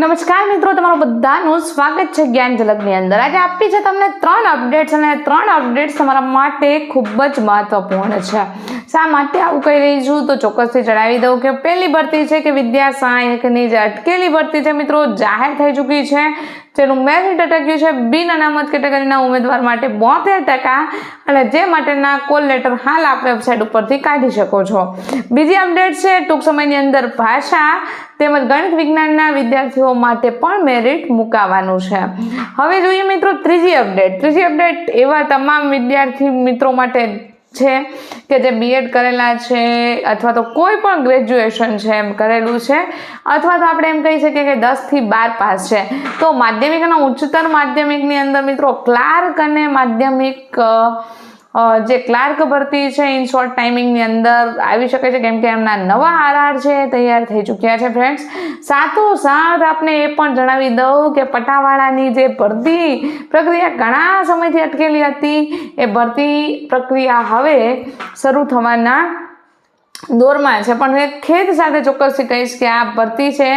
નમસ્કાર મિત્રો, તમારું બધાનું સ્વાગત છે જ્ઞાન ઝલકની અંદર. આજે આપી છે તમને ત્રણ અપડેટ્સ અને ત્રણ અપડેટ્સ તમારા માટે ખૂબ જ મહત્વપૂર્ણ છે. શા માટે આવું કહી રહી છું? તો ચોક્કસથી જણાવી દઉં કે પહેલી ભરતી છે કે વિદ્યા સહાયકની જે અટકેલી ભરતી છે મિત્રો. જાહેર થઈ ચૂકી છે. જેનું મેરિટ અટક્યું છે બિન અનામત કેટેગરીના ઉમેદવાર માટે બોતેર ટકા અને જે માટેના કોલ લેટર હાલ આપ વેબસાઇટ ઉપરથી કાઢી શકો છો. બીજી અપડેટ છે, ટૂંક સમયની અંદર ભાષા તેમજ ગણિત વિજ્ઞાનના વિદ્યાર્થીઓ માટે પણ મેરિટ મુકાવાનું છે. હવે જોઈએ મિત્રો ત્રીજી અપડેટ. ત્રીજી અપડેટ એવા તમામ વિદ્યાર્થી મિત્રો માટે છે કે જે બીએડ કરેલા છે અથવા તો કોઈ પણ ગ્રેજ્યુએશન છે એમ કરેલું છે, અથવા તો આપણે એમ કહી શકીએ કે દસથી બાર પાસ છે. તો માધ્યમિક અને ઉચ્ચતર માધ્યમિકની અંદર મિત્રો ક્લાર્ક અને માધ્યમિક જે ક્લાર્ક ભરતી છે, ઇન શોર્ટ ટાઈમિંગની અંદર આવી શકે છે, કેમ કે એમના નવા આરઆર છે, તૈયાર થઈ ચૂક્યા છે, ફ્રેન્ડ્સ. સાથોસાથ આપને એ પણ જણાવી દઉં કે પટાવાળાની જે ભરતી પ્રક્રિયા ઘણા સમયથી અટકેલી હતી. એ ભરતી પ્રક્રિયા હવે શરૂ થવાના દોરમાં છે. પણ ખેદ સાથે ચોક્કસથી કહીશ કે આ ભરતી છે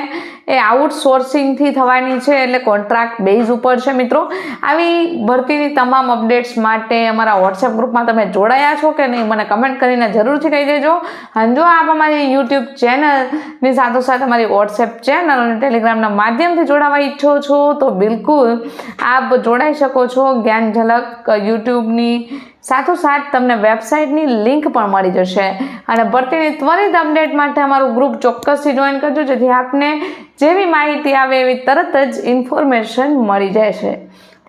એ આઉટસોર્સિંગથી થવાની છે, એટલે કોન્ટ્રાક્ટ બેઝ ઉપર છે મિત્રો. આવી ભરતીની તમામ અપડેટ્સ માટે અમારા વોટ્સએપ ગ્રુપમાં તમે જોડાયા છો કે નહીં, મને કમેન્ટ કરીને જરૂરથી કહી દેજો. અને જો આપ અમારી યુટ્યુબ ચેનલની સાથોસાથ અમારી વોટ્સએપ ચેનલ અને ટેલિગ્રામના માધ્યમથી જોડાવા ઈચ્છો છો, તો બિલકુલ આપ જોડાઈ શકો છો. જ્ઞાન ઝલક યુટ્યુબની સાથોસાથ તમને વેબસાઇટની લિંક પણ મળી જશે. અને ભરતીની ત્વરિત અપડેટ માટે અમારું ગ્રુપ ચોક્કસથી જોઈન કરજો, જેથી આપને જેવી માહિતી આવે એવી તરત જ ઇન્ફોર્મેશન મળી જશે